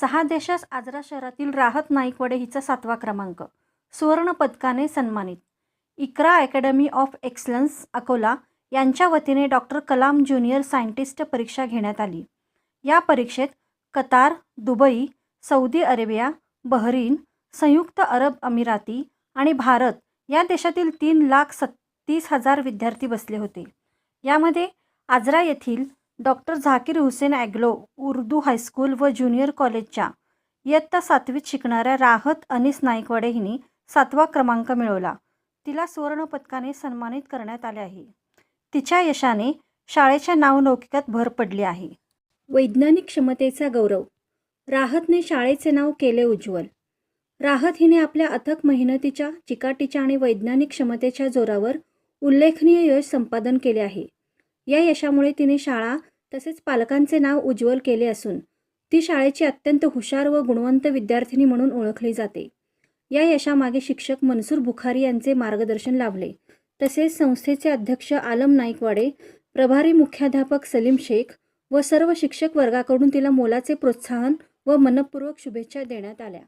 सहा देशास आजरा शहरातील राहत नाईकवडे हिचा सातवा क्रमांक. सुवर्ण पदकाने सन्मानित. Iqra academy of excellence Akola यांच्या वतीने डॉक्टर कलाम ज्युनियर सायंटिस्ट परीक्षा घेण्यात आली. या परीक्षेत Qatar Dubai Saudi Arabia Bahrain संयुक्त अरब अमिराती आणि भारत या देशातील तीन लाख सत्तीस हजार विद्यार्थी बसले होते. यामध्ये आजरा येथील doctor Zakir Hussain Anglo Urdu high school व ज्युनियर कॉलेजच्या इयत्ता सातवीत शिकणाऱ्या राहत अनिस नाईकवाडे हिने सातवा क्रमांक मिळवला. तिला सुवर्ण पदकाने सन्मानित करण्यात आले आहे. तिच्या यशाने शाळेच्या नावलौकिकात भर पडली आहे. वैज्ञानिक क्षमतेचा गौरव. राहतने शाळेचे नाव केले उज्ज्वल. राहत हिने आपल्या अथक मेहनतीच्या चिकाटीच्या आणि वैज्ञानिक क्षमतेच्या जोरावर उल्लेखनीय यश संपादन केले आहे. या यशामुळे तिने शाळा तसेच पालकांचे नाव उज्ज्वल केले असून ती शाळेची अत्यंत हुशार व गुणवंत विद्यार्थिनी म्हणून ओळखली जाते. या यशामागे शिक्षक मनसूर बुखारी यांचे मार्गदर्शन लाभले. तसेच संस्थेचे अध्यक्ष आलम नाईकवाडे प्रभारी मुख्याध्यापक सलीम शेख व सर्व शिक्षक वर्गाकडून तिला मोलाचे प्रोत्साहन व मनपूर्वक शुभेच्छा देण्यात आल्या.